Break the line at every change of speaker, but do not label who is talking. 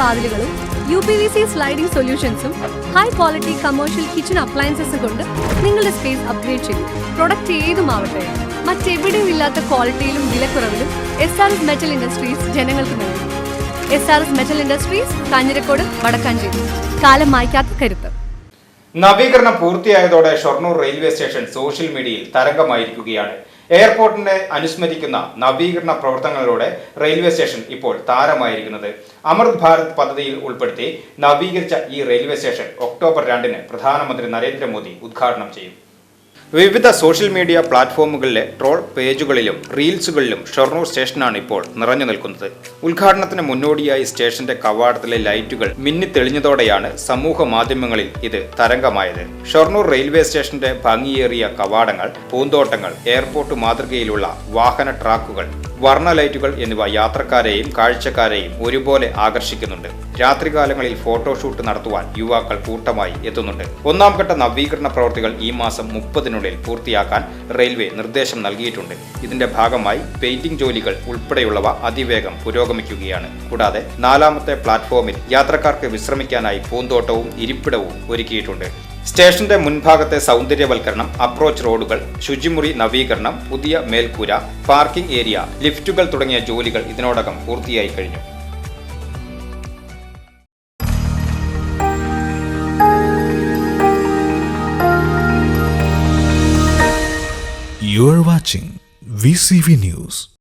വാതിലുകളും U P V C sliding സൊല്യൂഷൻസും high quality commercial kitchen appliances കൊണ്ട് നിങ്ങളുടെ സ്പേസ് അപ്ഗ്രേഡ് ചെയ്യും പ്രൊഡക്റ്റ് ഏതുമാവട്ടെ മറ്റെവിടെയും ഇല്ലാത്ത ക്വാളിറ്റിയിലും വിലക്കുറവിലും S R S metal industries ജനങ്ങൾക്ക് നൽകും S R S metal industries Kanjirakode Vadakkanchery കാലം മായ്ക്കാത്ത കരുത്ത്
നവീകരണം പൂർത്തിയായതോടെ ഷൊർണൂർ റെയിൽവേ സ്റ്റേഷൻ സോഷ്യൽ മീഡിയയിൽ തരംഗമായിരിക്കുകയാണ് എയർപോർട്ടിനെ അനുസ്മരിക്കുന്ന നവീകരണ പ്രവർത്തനങ്ങളിലൂടെ റെയിൽവേ സ്റ്റേഷൻ ഇപ്പോൾ താരമായിരിക്കുന്നത് അമൃത് ഭാരത് പദ്ധതിയിൽ ഉൾപ്പെടുത്തി നവീകരിച്ച ഈ റെയിൽവേ സ്റ്റേഷൻ ഒക്ടോബർ രണ്ടിന് പ്രധാനമന്ത്രി നരേന്ദ്രമോദി ഉദ്ഘാടനം ചെയ്യും വിവിധ സോഷ്യൽ മീഡിയ പ്ലാറ്റ്ഫോമുകളിലെ ട്രോൾ പേജുകളിലും റീൽസുകളിലും ഷൊർണൂർ സ്റ്റേഷനാണ് ഇപ്പോൾ നിറഞ്ഞു നിൽക്കുന്നത് ഉദ്ഘാടനത്തിന് മുന്നോടിയായി സ്റ്റേഷന്റെ കവാടത്തിലെ ലൈറ്റുകൾ മിന്നിത്തെളിഞ്ഞതോടെയാണ് സമൂഹ മാധ്യമങ്ങളിൽ ഇത് തരംഗമായത് ഷൊർണൂർ റെയിൽവേ സ്റ്റേഷന്റെ ഭംഗിയേറിയ കവാടങ്ങൾ പൂന്തോട്ടങ്ങൾ എയർപോർട്ട് മാതൃകയിലുള്ള വാഹന ട്രാക്കുകൾ വർണ്ണ ലൈറ്റുകൾ എന്നിവ യാത്രക്കാരെയും കാഴ്ചക്കാരെയും ഒരുപോലെ ആകർഷിക്കുന്നുണ്ട് രാത്രികാലങ്ങളിൽ ഫോട്ടോഷൂട്ട് നടത്തുവാൻ യുവാക്കൾ കൂട്ടമായി എത്തുന്നുണ്ട് ഒന്നാം ഘട്ട നവീകരണ പ്രവൃത്തികൾ ഈ മാസം മുപ്പതിനുള്ളിൽ പൂർത്തിയാക്കാൻ റെയിൽവേ നിർദ്ദേശം നൽകിയിട്ടുണ്ട് ഇതിന്റെ ഭാഗമായി പെയിന്റിംഗ് ജോലികൾ ഉൾപ്പെടെയുള്ളവ അതിവേഗം പുരോഗമിക്കുകയാണ് കൂടാതെ നാലാമത്തെ പ്ലാറ്റ്ഫോമിൽ യാത്രക്കാർക്ക് വിശ്രമിക്കാനായി പൂന്തോട്ടവും ഇരിപ്പിടവും ഒരുക്കിയിട്ടുണ്ട് സ്റ്റേഷന്റെ മുൻഭാഗത്തെ സൗന്ദര്യവൽക്കരണം അപ്രോച്ച് റോഡുകൾ ശുചിമുറി നവീകരണം പുതിയ മേൽക്കൂര പാർക്കിംഗ് ഏരിയ ലിഫ്റ്റുകൾ തുടങ്ങിയ ജോലികൾ ഇതിനോടകം പൂർത്തിയായി കഴിഞ്ഞു You are watching VCV News.